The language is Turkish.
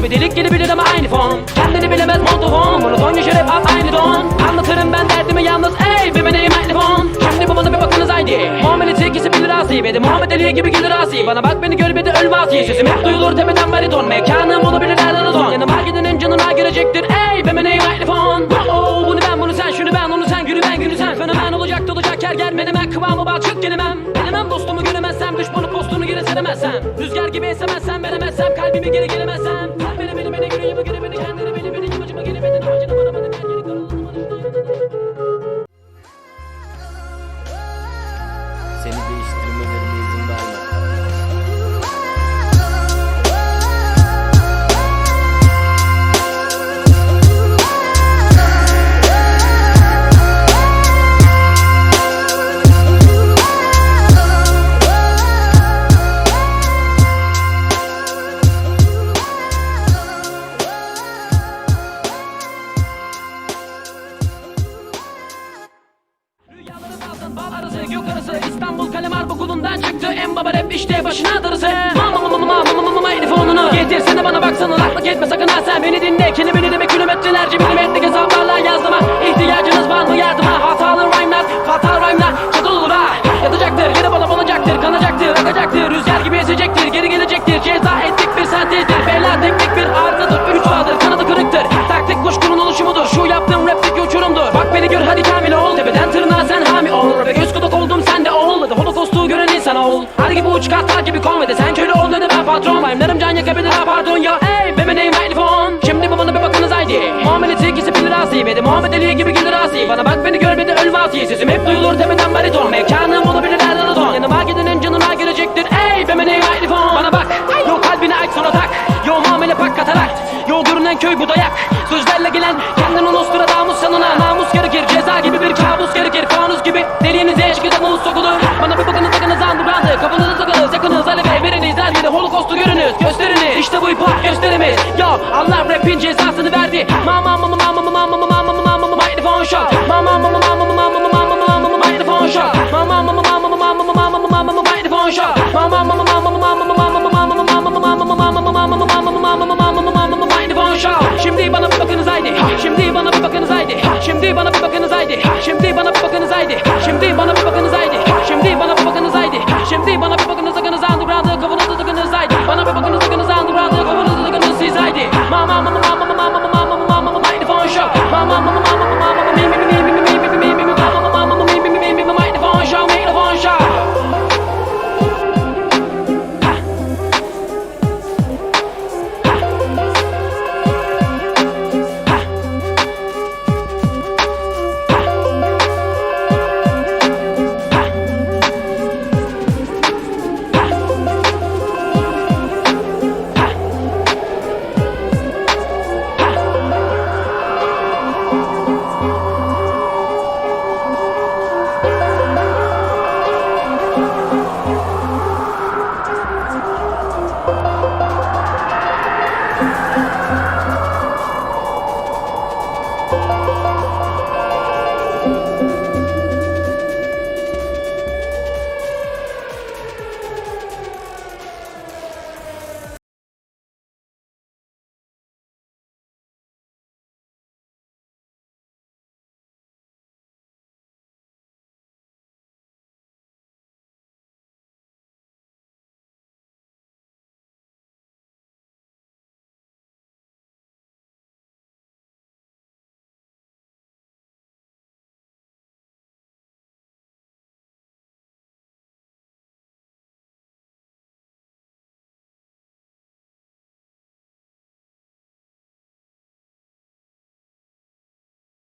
Bana bir delik gelebilir ama aynı fon. Kendini bilemez montofon Monoton yaşar hep at aynı don. Anlatırım ben derdimi yalnız ey bir meneyim mikrofon Şimdi bu bana bir bakınız haydi. Muhammed'in ikisi bilir asi Bedi Muhammed Ali gibi gelir asi Bana bak beni gör bir de ölme asi Sesim. Hep duyulur tepeden bariton Mekanım olabilir nereden ton Yanıma gidenin canına girecektir ey bir meneyim mikrofon Oh bunu ben bunu sen şunu ben onu sen günü ben günü sen. Fenomen olacak dolacak yer gel menemen kıvamı bal çık gelemem. Gelemem dostumu göremezsem düşmanı postunu geri seremezsem Rüzgar gibi esemezsem veremezsem kalbimi geri gelemezsem bal arası gök arası İstanbul kalem harp okulundan çıktı En baba rap işte başına darısı Mama mama mama mama mama mama telefonunu Getirsene bana baksana laklık etme sakın ha beni dinle Kelimeni insan ol. Hadi gibi uç katlar gibi kon Ve de sen köle ol ben patron Rhyme'larım can yakabilir ha pardon ya. Ey be name mikrofon Şimdi babana bir bakınız haydi. Muhammed'in ikisi bilir asi de Muhammed Ali gibi gelir asi Bana bak beni gör beni ölme asi Sesim hep duyulur tepeden bariton Mekanım olabilir nereden ton Yanıma gidenin canına girecektir Ey be name mikrofon Bana bak Yo kalbine ait sonra tak Yo muamele pak katarakt Yo görünen köy bu dayak Sözlerle gelen kendini Nostradamus sanına. Namus gerekir gösteriniz İşte bu hip hop gösterimiz Yo Allah rapin cezasını verdi Mama mama mama mama mama mama mama mama mikrofon shot Mama mama mama mama mama mama mama mama mikrofon shot Mama mama mama mama mama mama mama mama mikrofon shot Mama mama mama mama mama mama mama mama mama mama mama mama mikrofon shot Şimdi bana bir bakınız haydi Şimdi bana bir bakınız haydi Şimdi bana bir bakınız haydi Şimdi bana bir bakınız haydi Şimdi bana bir